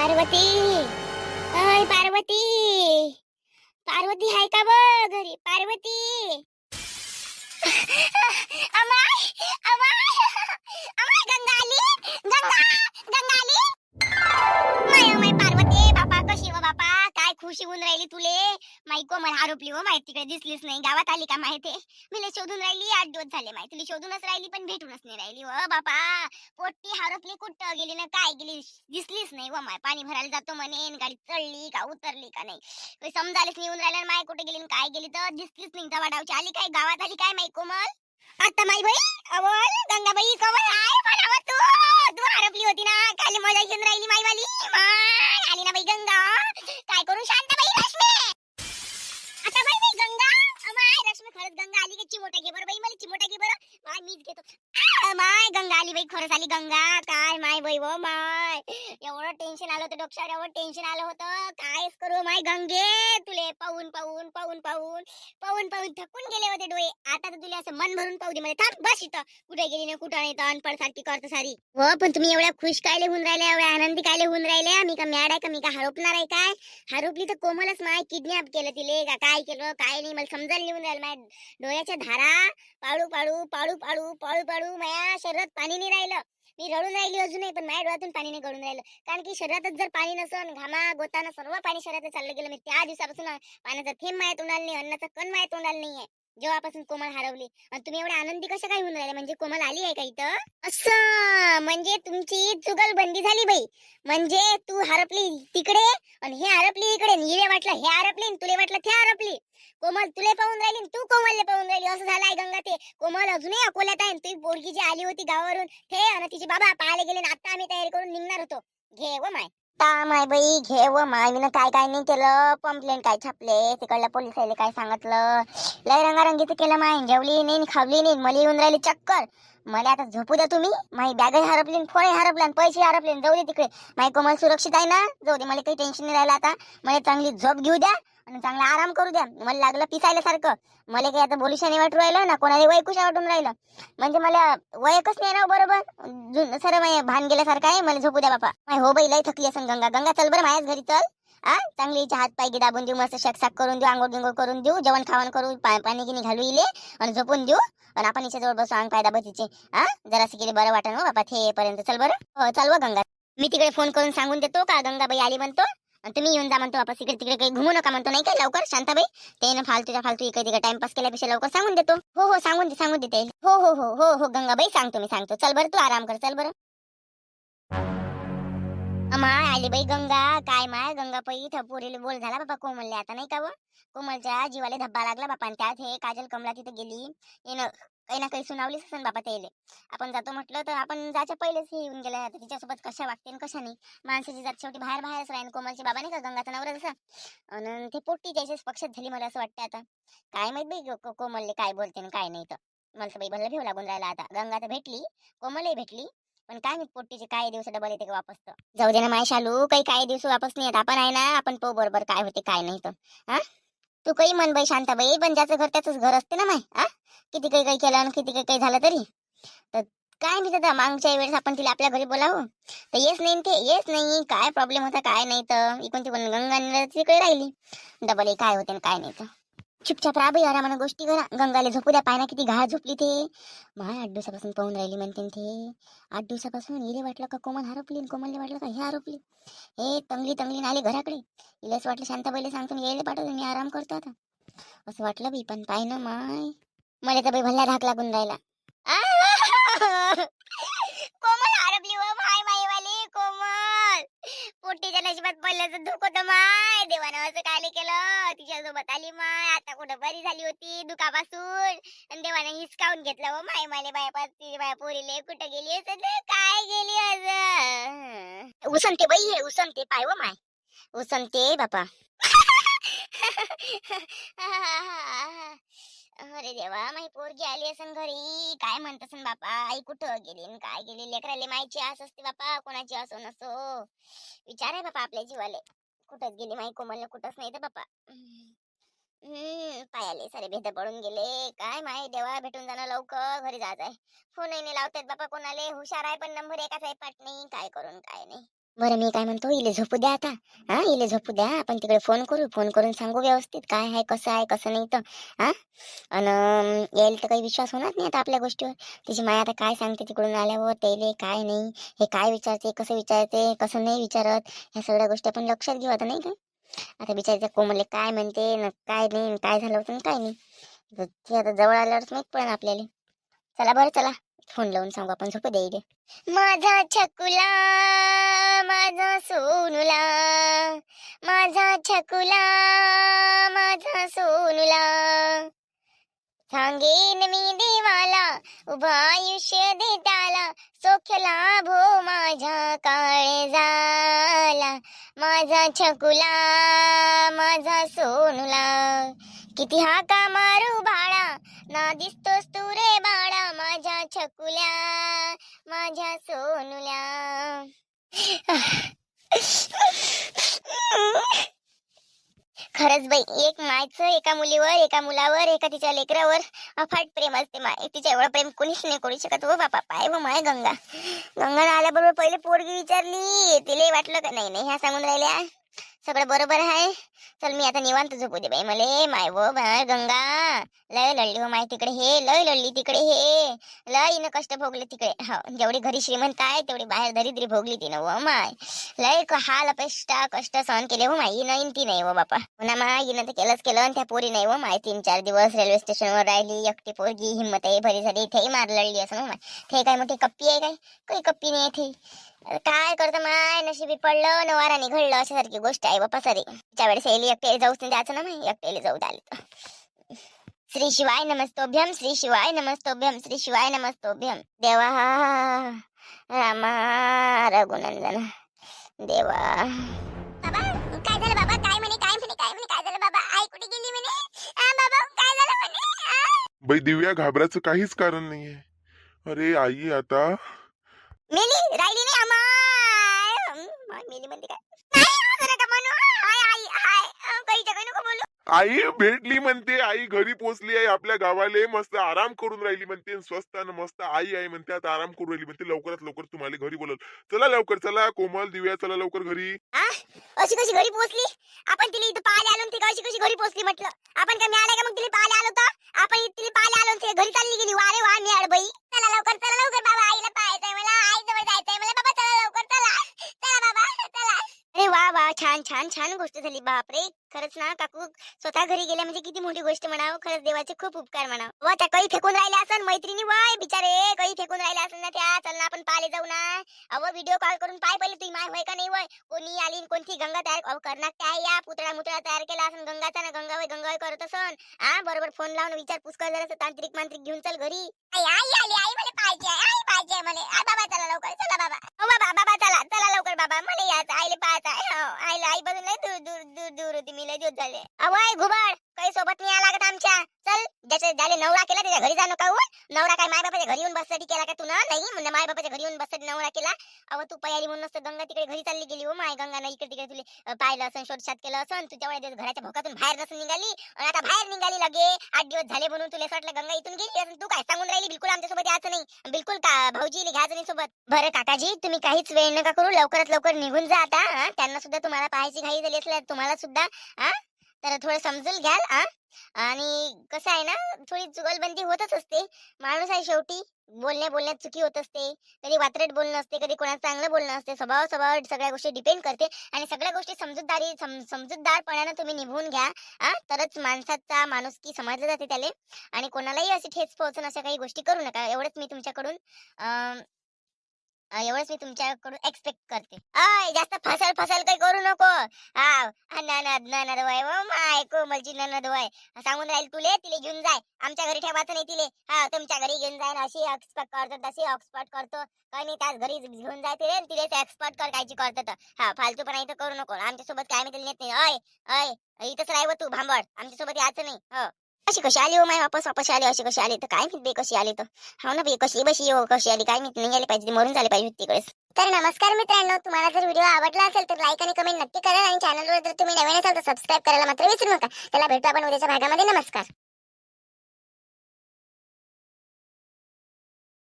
पार्वती. अय पार्वती. पार्वती हाय का बघ घरी? पार्वती. अमाय अमाय. अमाय गंगाली. गंगा गंगाली. माय माय पार्वती. बापा कशी व बापा? काय खुशी होऊन राहिली तुले? माई कोमल आरोपली हो माहिती तिकडे दिसलीच नाही. गावात आली का माहिती मी शोधून राहिली आठ दिवस झाले माहिती. तुला शोधूनच राहिली पण भेटूनच नाही राहिली व बापा. पोट्टी हरपली कुठं? गेली ना काय गेली? दिसलीच नाही व माय. पाणी भरायला जातो म्हणे गाडी चढली का उतरली का नाही? काही समजायलाच नाही येऊन राहिलं माय कुठे गेली काय गेली तर दिसलीच नाही. दवा डावची आली काय? गावात आली काय माई कोमल? आता माई भाई अवल गंगाबाई कवल आहे म्हणाव तू. तू हरपली होती ना खाली मजा घेऊन राहिली माई वाली माय आली ना बाई गंगा. काय करू? शांत गंगा माय रश्मी खरंच गंगा आली की चिमोटा घे बरं बाई मला चिमोटा घे बरं. माय मीच घेतो. माय गंगा आली बाई खरंच आली गंगा काय माय बाई व माय. एवढं टेन्शन आलं होतं डोक्यावर एवढं टेन्शन आलं होतं. कायच करू हो माय गंगे तुले. पाहून पाहून पाहून पाहून पाहून पाहून थकून गेले होते डोळे. आता तर तुला असं मन भरून पाहू दे म्हणजे थांब बस इथं. कुठे गेली नाही कुठं नाही तर अनपड सारखी करतो सारी. हो पण तुम्ही एवढ्या खुश कायले होऊन राहिल्या एवढ्या आनंदी कायले होऊन राहिल्या? मी का मॅड आहे का? मी का हरपणार आहे काय? हरपली तर कोमलच माय. किडनॅप केलं तिले. का काय केलं? काय नाही मला समजायला लिहून राहिलं. माय डोळ्याच्या धारा पाळू पाळू पाळू पाळू पाळू पाळू माया. माझ्या शरीरात पाणी नाही राहिलं. मी रडून राहिली अजूनही पण माझ्या डोळ्यातून पाणी नाही गळून राहिलं. कारण की शरीरातच जर पाणी नसन घामा गोताना सर्व पाणी शरीरात चाललं गेलं. मी त्या दिवसापासून पाण्याचा थेंब माया तोंडाला नाही अन्नाचा कण माया तोंडाला नाहीये. जेव्हापासून कोमल हरवली. आणि तुम्ही एवढ्या आनंदी कशा काय होऊन राहिले? म्हणजे कोमल आली आहे का इथं? असं! म्हणजे तुमची जुगलबंदी झाली बाई. म्हणजे तू हरपली तिकडे आणि हे हरपली इकडे. हिरे वाटलं हे हरपली तुले वाटलं ते हरपली. कोमल तुले पाहून राहिली तू कोमलले पाहून राहिली. असं झालंय गंगा ते. कोमल अजूनही अकोल्यात आहे तुझी पोरगी जी आली होती गावावरून हे आणि तिचे बाबा पाहायला गेले आणि आता आम्ही तयारी करून निघणार होतो. घे व माय. ता माय बाई घे व माय. मी काय काय नाही केलं. पंपलेन काय छापले. तिकडल्या पोलिसाले काय सांगितलं. लय रंगारंगीचं केलं माय. जेवली नाही खावली नाही. मला येऊन राहिली चक्कर. मला आता झोपू द्या तुम्ही. माझी बॅगही हरपली आणि फळे पैसे हरपले जाऊ दे तिकडे. माई कोमल सुरक्षित आहे ना? जाऊ दे मला काही टेन्शन नाही राहिलं आता. मला चांगली झोप घेऊ द्या. आणि चांगला आराम करू द्या. मला लागलं पिसायला सारखं. मला काही आता बोलूशाने वाटू राहिलं ना कोणाला वयकुशा वाटून राहिलं. म्हणजे मला वयकच नाही ना बरोबर? जुन सर भान गेल्यासारखं आहे मला झोपू द्या बापा. माय हो बाई लय थकली असं गंगा. गंगा चल बरं माझ्याच घरी चल. आ चांगली हिचे हात पाय गी दाबून देऊ मस्त शकसाक करून देऊ आंघोळ गिंगोळ करून देऊ जेवण खावण करू पा- पाणी गिनी घालू इले आणि झोपून देऊ. आणि आपण हिच्या जवळ बसू अंग पाय दाबत तिचे हा? जरा गेली बरं वाटेल हो बापा थे पर्यंत चल बरं? हो चल व गंगा. मी तिकडे फोन करून सांगून देतो का? गंगाबाई आली म्हणतो. आणि तुम्ही येऊन जा म्हणतो वापस इकडे तिकडे काही घुमू नका म्हणतो. नाही का? लवकर शांताबाई. ते ना फालतूच्या फालतू इकडे तिकडे टाइमपास केल्यापेक्षा लवकर सांगून देतो. हो हो सांगून दे सांगून देते हो हो हो हो हो गंगाबाई सांगतो मी सांगतो. चल बरं तू आराम कर चल बरं. माय आली बाई गंगा. काय माय? गंगा पै इथं पोरीला बोल झाला बाबा कोमलले. आता नाही का व? कोमलच्या जीवाला धब्बा लागला बापा. आणि त्यात हे काजल कमला तिथे गेली. येणं काही ना काही सुनावलीच असेल बाबा त्याले. आपण जातो म्हटलं तर आपण जायच्या पहिलेच हे येऊन गेला आता तिच्यासोबत कशा वागते आणि कशा नाही? माणसाची जात शेवटी बाहेर बाहेरच राहीन. कोमलची बाबा नाही का गंगाचा नवरा जसा? आणि ते पोट्टी त्याच्याच पक्षात झाली मला असं वाटतं आता. काय माहीत बाई कोमलले काय बोलते आणि काय नाही तर. मला बाई भल्ला भेव लागून राहिला आता. गंगा तर भेटली कोमलही भेटली. पण काय माहीत पोट्टीचे काय दिवस डबल येते का वापस तर. जाऊ दे ना माय शालू काही काही दिवस वापस नाही येत. आपण आहे ना आपण पाहू बरोबर काय होते काय नाही तर. हा? तू काही मन बाई शांताबाई पण ज्याचं घर त्याच घर असते ना माय आ? किती काही काही केलं आणि किती काही काही झालं तरी. तर काय मी दादा मागच्या वेळेस आपण तिला आपल्या घरी बोलावं? तर येस नाही ते येस नाही काय प्रॉब्लेम होता काय नाही तर इकडून तिकडून गंगा तिकडे राहिली. डबल हे काय होते काय नाही तर. चुपचाप राहा बाई म्हणा गोष्टी करा. गंगाले झोपू द्या पायना किती घाळ झोपली ते. माय आठ दिवसापासून पाहून राहिली म्हणते ते. आठ दिवसापासून इले वाटलं का कोमल हरपली कोमलने कोमलले वाटलं का हे हरपली. हे तंगली तंगली आली घराकडे. इलेच वाटलं शांताबाईला सांगतो मी यायला पाठवतो मी आराम करतो आता. असं वाटलं बी पण पाय ना माय. मला तर बाई भल्ला धाक लागून राहिला. कोमल आरबली व हो माय माय वाली कोमल. पोटीच्या नशिबात पडल्याचं धुक होतं माय. देवानं असं काय नाही केलं. तिच्यासोबत आली माय. आता कुठं बरी झाली होती दुखापासून. आणि देवानं हिसकावून घेतलं व माय. माले बायपास पाच बाया पोरीले कुठं गेली असं काय गेली असं. उसंते बाई उसंते पाय व माय. उसनते बापा. अरे देवा माही पोरगी आली असन घरी. काय म्हणत असन बापा? आई कुठं गेली काय गेली? लेकराले माईची आस असते बापा कोणाची असो नसो. विचार आहे बापा आपल्या जीवाले. कुठंच गेली माई कोमल कुठंच नाही तर बापा. हम्म पायाले सारे भेद पडून गेले. काय माय देवा भेटून जाणं लवकर. घरी जायचंय आहे. फोनही नाही लावतात बापा कोणाले. हुशार आहे पण नंबर एकाच आहे पाठ नाही. काय करून काय नाही. बरं मी काय म्हणतो इले झोपू द्या आता. हा इले झोपू द्या. आपण तिकडे फोन करू. फोन करून सांगू व्यवस्थित काय आहे कसं आहे कसं नाही तर. हा? आणि येईल तर काही विश्वास होणार नाही आता आपल्या गोष्टीवर. तिची माया आता काय सांगते तिकडून आल्यावर त्याले काय नाही हे काय विचारते कसं विचारते कसं नाही विचारत ह्या सगळ्या गोष्टी आपण लक्षात घेऊ आता नाही का? आता बिचारीच्या कोमले काय म्हणते न काय नाही काय झालं होतं काय नाही. ती आता जवळ आल्यावरच माहीत पडेल आपल्याला. चला बरं चला. फोन लावून सांगू आपण झोपू दे माझा छकुला माझा सोनुला माझा छकुला माझा सोनुला. सांगेन मी देवाला उभा आयुष्य दे त्याला भो लाभो माझ्या झाला. माझा छकुला माझा सोनुला. किती हाका मारू बाळा ना दिसतो छकुल्या माझ्या सोनुल्या. खरंच बाई एक मायचं एका मुलीवर एका मुलावर एका तिच्या लेकरावर अफाट प्रेम असते माय. तिच्या एवढं प्रेम कोणीच नाही करू शकत हो बापा. पाय व माय गंगा. गंगा आल्याबरोबर पहिले पोरगी विचारली. तिला वाटलं का? नाही नाही ह्या सांगून राहिल्या. सगळं बरोबर आहे. चल मी आता निवांत झोपू दे बाई. मले माय वो बाय गंगा. लय लढली हो माय तिकडे हे. लय लढली तिकडे हे. लय न कष्ट भोगले तिकडे. हो जेवढी घरी श्रीमंत आहे तेवढी बाहेर दरिद्री भोगली तिनं व माय. लय हाल अपेष्टा कष्ट सहन केले हो माय. नाही इन ती नाही व बापा. पुन्हा माय हिनं तर केलंच केलं आणि त्या पोरी नाही व माय. तीन चार दिवस रेल्वे स्टेशनवर राहिली. एकटी पोरगी हिंमत आहे भरी झाली इथेही मार लढली असं ना माय. ते काय मोठी कप्पी आहे काय? काही कप्पी नाही इथे काय करतं माय? नशिबी पडलं न वाराने घडलं अशासारखी गोष्ट आहे बापा सरी. त्यावेळेस एली एकट्याला जाऊच नाही द्यायचं ना मी एकटेली जाऊ द्याल श्री शिवाय नमस्तोभ्यम श्री शिवाय नमस्तोभ्यम श्री शिवाय नमस्तोभ्यम. देवा रामा रघुनंदन देवा. बाबा काय झालं बाबा? काय म्हणे काय म्हणे काय म्हणे काय झालं बाबा? आई कुठे गेली म्हणे? बाबा काय झालं म्हणे? बाई दिव्या घाबराचं काहीच कारण नाहीये. अरे आई आता मेली राहिली नाही अमाय अम, मेली म्हणते काय? नाही असं म्हणू? हाय आई हाय. काही जगा नको बोलू. आई भेटली म्हणते आई घरी पोहोचली आहे आपल्या गावाले मस्त आराम करून राहिली म्हणते आणि स्वस्त आणि मस्त आई आहे म्हणते आता आराम करून राहिली म्हणते लवकरात लवकर तुम्हाला घरी बोलल चला लवकर चला कोमल दिव्या चला लवकर घरी. अशी कशी घरी पोहोचली? आपण तिला इथं पाहायला आलो ती कशी कशी घरी पोहोचली म्हटलं. आपण काय मिळालं का मग तिला पाहायला आलो तर? आपण तिला पाहायला आलो घरी चालली गेली. वारे वा मिळाल बाई. चला लवकर चला लवकर बाबा आईला पाहायचंय मला आई जवळ जायचंय मला बाबा चला लवकर चला चला बाबा चला अरे वा छान छान छान गोष्ट झाली. बापरे! खरंच ना काकू स्वतः घरी गेल्या म्हणजे किती मोठी गोष्ट म्हणावं. खरंच देवाचे खूप उपकार म्हणावं. व त्या काही फेकून राहिल्या असन मैत्रिणी वय बिचारे! काही फेकून राहिल्या असन ना त्या. चल ना आपण पाले जाऊ ना. अव व्हिडिओ कॉल करून पाय पहिले तुम्ही माय होय का नाही वय कोणी आली कोणती गंगा तयार करणार काय या पुतळा मुतळा तयार केला असन गंगाचा ना गंगा वय गंगा वय करत असन. हा बरोबर फोन लावून विचारपूस कर जरा तांत्रिक मांत्रिक घेऊन चल घरी. आई आई आली आई मला पाहिजे आई पाहिजे मला. बाबा चला लवकर चला बाबा. हो बाबा बाबा चला चला लवकर बाबा. मला यायचं. आईले पाहायचं. आहे हो आईला आई बघून लय दूर दूर दूर दूर होती. मी लय दिवस झाले. अवय घुबड. काही सोबत नाही आला का आमच्या. चल ज्याचे झाले नवरा केला त्याच्या घरी जाणं नका हो. नवरा काय माय बापाच्या घरी येऊन बससाठी केला का तू ना? नाही म्हणजे माय बापाच्या घरी येऊन बससाठी नवरा केला. अव तू पयारी म्हणून नसतं गंगा तिकडे घरी चालली गेली हो माय गंगा. इकडे तिकडे तुले पाहिलं असं शोधशात केलं असं तुझ्या वेळेस घराच्या भोकातून बाहेर नसून निघाली. आणि आता बाहेर निघाली लगे. आठ दिवस झाले म्हणून तुला असं वाटलं गंगा इथून गेली असं तू काय सांगून राहिली? बिलकुल आमच्यासोबत यायचं नाही. बिलकुल का भाऊजी घ्यायचं नाही सोबत. बरं काकाजी तुम्ही काहीच वेळ नका करू. लवकरात लवकर निघून जा आता त्यांना सुद्धा तुम्हाला पाहायची घाई झाली असल्या तुम्हाला सुद्धा हा तर थोडं समजून घ्याल आ आणि कसं आहे ना थोडी जुगलबंदी होतच असते. माणूस आहे शेवटी बोलण्या बोलण्यात चुकी होत असते. कधी वात्रट बोलणं असते कधी कोणाचं चांगलं बोलणं असते. स्वभाव स्वभाव सगळ्या गोष्टी डिपेंड करते. आणि सगळ्या गोष्टी समजूतदारी सम- समजूतदारपणानं तुम्ही निभवून घ्या हा. तरच माणसाचा माणुसकी समजलं जाते त्याला. आणि कोणालाही अशी ठेच पोहोचून अशा काही गोष्टी करू नका. एवढंच मी तुमच्याकडून एवढंच मी तुमच्याकडून एक्सपेक्ट करते. अय जास्त फसल फसल काही करू नको. हा ननद ननद वय हो, ओ मलची ननद वय. सांगून राहील तुले तिले घेऊन जाय. आमच्या घरी ठेवायचं नाही तिले. हा तुमच्या घरी घेऊन जाय ना अशी एक्सपर्ट करतो तशी एक्सपर्ट करतो. काही नाही त्याच घरी घेऊन जाय तिले तिले एक्सपर्ट कर कायची करतो तर हा फालतू पण इथं करू नको. आमच्यासोबत काय मी तिला नेत नाही. अय अय इथंच राहिव तू भांबड. आमच्यासोबत यायचं नाही. हो. अशी कशी आली हो माय वापस? वापस आली अशी कशी आली? तर काय माहीत बे कशी आली तर. हो ना बे कशी बशी हो कशी आली? काय माहीत नाही आली पाहिजे मरून झाली पाहिजे तिकडेच. तर नमस्कार मित्रांनो तुम्हाला जर व्हिडिओ आवडला असेल तर लाईक आणि कमेंट नक्की करा आणि चॅनलवर जर तुम्ही नवीन असाल तर सबस्क्राईब करायला मात्र विसरू नका. त्याला भेटू आपण उद्याच्या भागामध्ये. नमस्कार.